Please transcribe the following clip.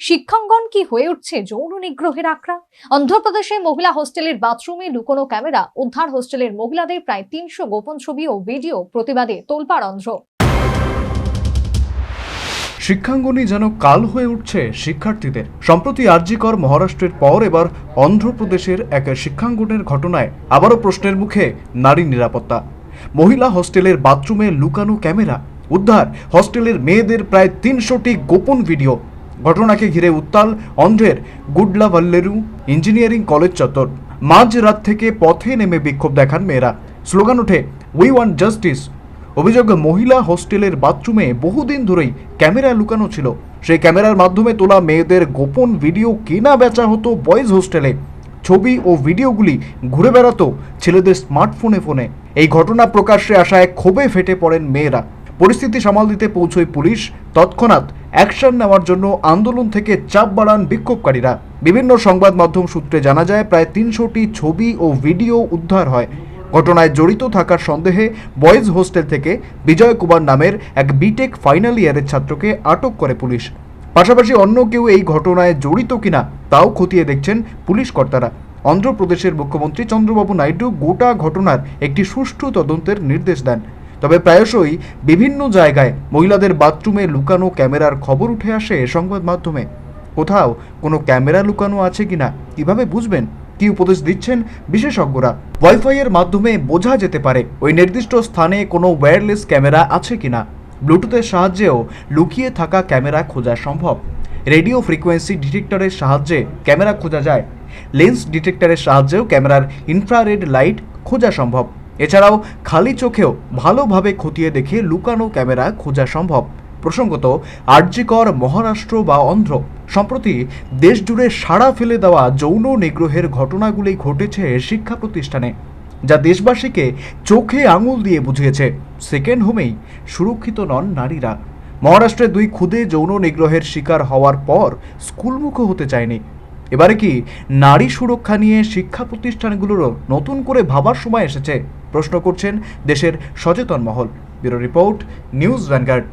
শিক্ষাঙ্গন কি হয়ে উঠছে? যৌন নিগ্রহের আখড়া। অন্ধ্রপ্রদেশে মহিলা হোস্টেলের বাথরুমে লুকোনো ক্যামেরা, উদ্ধার হোস্টেলের মহিলাদের প্রায় তিনশো গোপন ছবি ও ভিডিও প্রতিবাদে তোলপাড় অন্ধ্র। শিক্ষাঙ্গনই যেন কাল হয়ে উঠছে শিক্ষার্থীদের। সম্প্রতি আরজিকর মহারাষ্ট্রের পর এবার অন্ধ্রপ্রদেশের এক শিক্ষাঙ্গনের ঘটনায় আবারও প্রশ্নের মুখে নারী নিরাপত্তা। মহিলা হোস্টেলের বাথরুমে লুকানো ক্যামেরা, উদ্ধার হোস্টেলের মেয়েদের প্রায় তিনশোটি গোপন ভিডিও। ঘটনাকে ঘিরে উত্তাল অন্ধ্রের গুডলাভাল্লেরু ইঞ্জিনিয়ারিং কলেজ চত্বর। মাঝ রাত থেকে পথে নেমে বিক্ষোভ দেখান মেয়েরা। স্লোগান ওঠে উই ওয়ান্ট জাস্টিস অভিযোগ, মহিলা হোস্টেলের বাথরুমে বহুদিন ধরেই ক্যামেরা লুকানো ছিল। সেই ক্যামেরার মাধ্যমে তোলা মেয়েদের গোপন ভিডিও কেনা বেচা হতো বয়েজ হোস্টেলে। ছবি ও ভিডিওগুলি ঘুরে বেড়াতো ছেলেদের স্মার্টফোনে ফোনে। এই ঘটনা প্রকাশ্যে আসায় ক্ষোভে ফেটে পড়েন মেয়েরা। পরিস্থিতি সামাল দিতে পৌঁছয় পুলিশ। তৎক্ষণাৎ অ্যাকশন নেওয়ার জন্য আন্দোলন থেকে চাপ বাড়ান বিক্ষোভকারীরা। বিভিন্ন সংবাদ মাধ্যম সূত্রে জানা যায়, প্রায় তিনশোটি ছবি ও ভিডিও উদ্ধার হয়। ঘটনায় জড়িত থাকার সন্দেহে বয়েজ হোস্টেল থেকে বিজয় কুমার নামের এক বিটেক ফাইনাল ইয়ারের ছাত্রকে আটক করে পুলিশ। পাশাপাশি অন্য কেউ এই ঘটনায় জড়িত কিনা, তাও খতিয়ে দেখছেন পুলিশ কর্তারা। অন্ধ্রপ্রদেশের মুখ্যমন্ত্রী চন্দ্রবাবু নাইডু গোটা ঘটনার একটি সুষ্ঠু তদন্তের নির্দেশ দেন। তবে প্রায়শই বিভিন্ন জায়গায় মহিলাদের বাথরুমে লুকানো ক্যামেরার খবর উঠে আসে সংবাদ মাধ্যমে। কোথাও কোনো ক্যামেরা লুকানো আছে কিনা, কীভাবে বুঝবেন? কি উপদেশ দিচ্ছেন বিশেষজ্ঞরা? ওয়াইফাই এর মাধ্যমে বোঝা যেতে পারে ওই নির্দিষ্ট স্থানে কোনো ওয়্যারলেস ক্যামেরা আছে কিনা। ব্লুটুথের সাহায্যেও লুকিয়ে থাকা ক্যামেরা খোঁজা সম্ভব। রেডিও ফ্রিকোয়েন্সি ডিটেক্টরের সাহায্যে ক্যামেরা খোঁজা যায়। লেন্স ডিটেক্টরের সাহায্যেও ক্যামেরার ইনফ্রারেড লাইট খোঁজা সম্ভব। এছাড়াও খালি চোখেও ভালোভাবে খতিয়ে দেখে লুকানো ক্যামেরা খোঁজা সম্ভব। প্রসঙ্গত আর্যিকর মহারাষ্ট্র বা অন্ধ্র, সম্প্রতি দেশজুড়ে সাড়া ফেলে দেওয়া যৌন নিগ্রহের ঘটনাগুলি ঘটেছে শিক্ষা প্রতিষ্ঠানে, যা দেশবাসীকে চোখে আঙুল দিয়ে বুঝিয়েছে। সেকেন্ড হোমেই সুরক্ষিত নন নারীরা। মহারাষ্ট্রের দুই খুদে যৌন নিগ্রহের শিকার হওয়ার পর স্কুলমুখ হতে চায়নি। এবারে কি নারী সুরক্ষা নিয়ে শিক্ষা প্রতিষ্ঠানগুলোরও নতুন করে ভাবার সময় এসেছে? প্রশ্ন করছেন দেশের সচেতন মহল। Bureau report, news Vanguard.